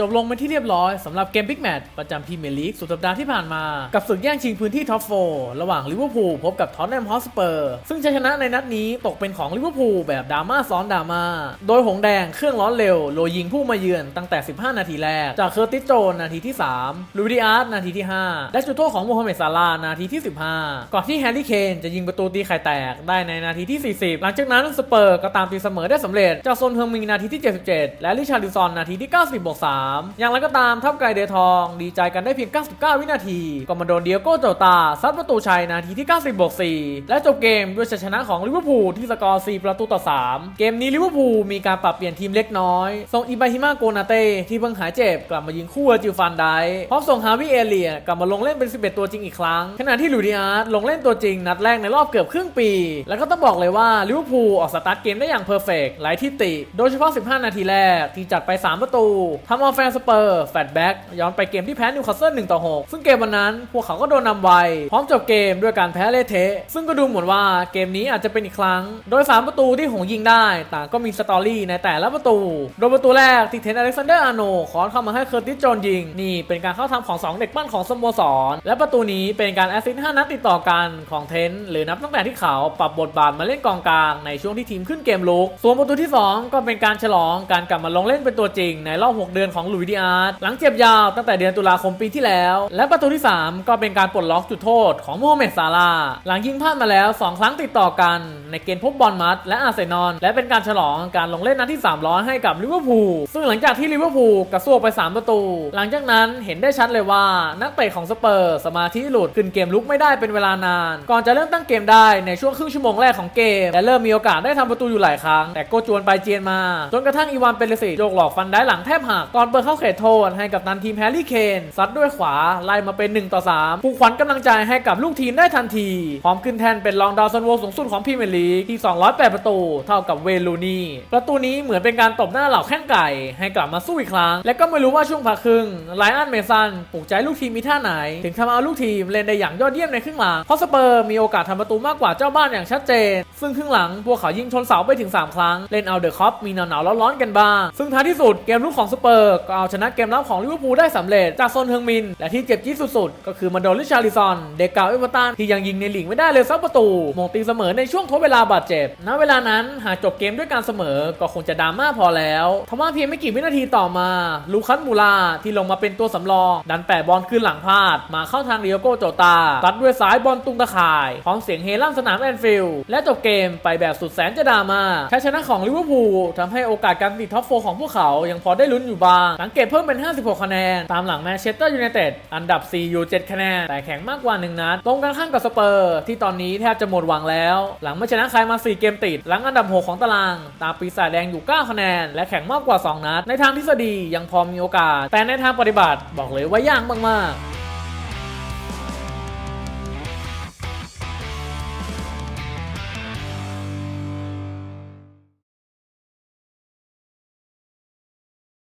จบลงเป็นที่เรียบร้อยสำหรับเกมบิ๊กแมตช์ประจำพรีเมียร์ลีกสุดสัปดาห์ที่ผ่านมา กับศึกแย่งชิงพื้นที่ท็อป4ระหว่างลิเวอร์พูลพบกับท็อตแนมฮอสเปอร์ซึ่งชัยชนะในนัดนี้ตกเป็นของลิเวอร์พูลแบบดราม่าซ้อนดราม่าโดยหงแดงเครื่องร้อนเร็วโรยิงผู้มาเยือนตั้งแต่ 15 นาทีแรก จากเคอร์ติสโจนนาทีที่ 3 ลูวิดิอาร์ตนาทีที่ 5 และจุดโทษของโมฮัมเหม็ดซาลาห์นาทีที่ 15 ก่อนที่แฮร์รี่เคนจะยิงประตูตีไข่แตกได้ในนาทีที่ 40 หลังจากนั้นสเปอร์ก็ตามตีเสมอได้สำเร็จจากโซนเฮอร์มิงนาทีที่ 77 และลิชาร์ดิซอนนาทีที่ 90บวก3อย่างไรก็ตามทัพไก่เดทอง ดีใจกันได้เพียง 99 วินาที ก็มาโดนเดียโก้โจตา ซัดประตูชัยนาทีที่ 90บวก4และจบเกมด้วยชัยชนะของลิเวอร์พูลที่สกอร์ 4 ประตูต่อ 3 เกมนี้ลิเวอร์พูลมีการปรับเปลี่ยนทีมเล็กน้อยส่งอิบราฮิมาโกนาเต้ที่เพิ่งหายเจ็บกลับมายิงคู่กับจิวฟันไดพร้อมส่งฮาวิเอเลียกลับมาลงเล่นเป็น 11 ตัวจริงอีกครั้ง ขณะที่ลูดิอาร์ตลงเล่นตัวจริงนัดแรกในรอบเกือบครึ่งปี แล้วก็ต้องบอกเลยว่าลิเวอร์พูลออกสตาร์ทเกมได้อย่างเพอร์เฟกต์ไร้ที่ติ โดยเฉพาะ 15 นาทีแรกที่จัดไป 3 ประตูทำเอาแฟฟนสเปอร์แฟตแบ็กย้อนไปเกมที่แพ้นิวคาสเซิล1ต่อ6ซึ่งเกมวันนั้นพวกเขาก็โดนนำไว พร้อมจบเกมด้วยการแพ้เลเทะซึ่งก็ดูเหมือนว่าเกมนี้อาจจะเป็นอีกครั้ง โดย 3 ประตูที่หงยิงได้ ต่างก็มีสตอรี่ในแต่ละประตู โดยประตูแรกที่เทนอเล็กซานเดอร์อาโนคอนเข้ามาให้เคอร์ติสโจนยิง นี่เป็นการเข้าทำของ 2 เด็กปั้นของสโมสร และประตูนี้เป็นการแอสซิสต์5นัดติดต่อกันของเทนหรือนับตั้งแต่ที่เขาปรับบทบาทมาเล่นกองกลางในช่วงที่ทีมขึ้นเกมลุกส่วนประตูที่ 2 ก็เป็นการฉลองการกลับมาลงเล่นเป็นตัวจริงในรอบ 6 เดือนของหลุยส์ดิอาร์ตหลังเจ็บยาวตั้งแต่เดือนตุลาคมปีที่แล้ว และประตูที่ 3 ก็เป็นการปลดล็อกจุดโทษของโมฮัมเหม็ดซาลา หลังยิงพลาดมาแล้ว 2 ครั้งติดต่อกัน ในเกมพบบอลมัดและอาร์เซนอลและเป็นการฉลองการลงเล่นนัดที่300ให้กับลิเวอร์พูลซึ่งหลังจากที่ลิเวอร์พูลกระซวกไป 3 ประตู หลังจากนั้นเห็นได้ชัดเลยว่านักเตะของสเปอร์สมาธิหลุดขึ้นเกมลุกไม่ได้เป็นเวลานาน ก่อนจะเริ่มตั้งเกมได้ในช่วงครึ่งชั่วโมงแรกของเกมและเริ่มมีโอกาสได้ทำประตูอยู่หลายครั้ง แต่ก็จวนไปเจียนมา จนกระทั่งอีวานเปเรสิโยกหลอกฟันได้หลังแทบหักก่อนเปิดเข้าเขตโทษให้กับตันทีมแฮร์รี่เคนซัดด้วยขวาไล่มาเป็น 1 ต่อ 3 ผูกขวัญกำลังใจให้กับลูกทีมได้ทันที พร้อมขึ้นแทนเป็นรองดาวซันโวสูงสุดของพรีเมียร์ลีกที่ 208 ประตู เท่ากับเวลูนี่ประตูนี้เหมือนเป็นการตบหน้าเหล่าแข้งไก่ ให้กลับมาสู้อีกครั้ง และก็ไม่รู้ว่าช่วงพักครึ่งไลออนเมสันปลุกใจลูกทีมมีท่าไหน ถึงทำเอาลูกทีมเล่นได้อย่างยอดเยี่ยมในครึ่งหลังเพราะสเปอร์มีโอกาสทำประตูมากกว่าเจ้าบ้านอย่างชัดเจน ซึ่งครึ่งหลังพวกเขายิงชนเสาไปถึง 3 ครั้งเล่นเอาเดอะคอปมีหนาวๆร้อนๆกันบ้างซึ่งท้ายที่สุดเกมลุกของสเปอร์ก็เอาชนะเกมรับของลิเวอร์พูลได้สำเร็จจากโซนเฮงมิน และที่เจ็บจี๊ดสุดๆ ก็คือมาโดนลิชาริซอน เด็กเก่าเอเวอร์ตันที่ยังยิงในหลีกไม่ได้เลยสักประตูมงตีเสมอในช่วงทดเวลาบาดเจ็บณเวลานั้นหากจบเกมด้วยการเสมอก็คงจะดราม่าพอแล้วทว่าเพียงไม่กี่วินาทีต่อมา ลูคัสมูลาที่ลงมาเป็นตัวสำรอง ดันแปะบอลขึ้นหลังพลาด มาเข้าทางเดียโกโจตาตัดด้วยสายบอลตุงตะข่ายพร้อมเสียงเฮลั่นสนามแอนฟิลด์และจบเกมไปแบบสุดแสนจะดราม่าชัยชนะของลิเวอร์พูลทำให้โอกาสการติดท็อปโฟของพวกเขายังพอได้ลุ้นอยู่บ้างหลังเก็บเพิ่มเป็น 56 คะแนน ตามหลังแมนเชสเตอร์ยูไนเต็ดอันดับ 4 อยู่ 7 คะแนน แต่แข็งมากกว่า 1 นัด ตรงกันข้ามกับสเปอร์ ที่ตอนนี้แทบจะหมดหวังแล้ว หลังไม่ชนะใครมา 4 เกมติด หลังอันดับ 6 ของตาราง ตามปีศาจแดงอยู่ 9 คะแนน และแข็งมากกว่า 2 นัด ในทางทฤษฎียังพอมีโอกาส แต่ในทางปฏิบัติบอกเลยว่ายากมากๆ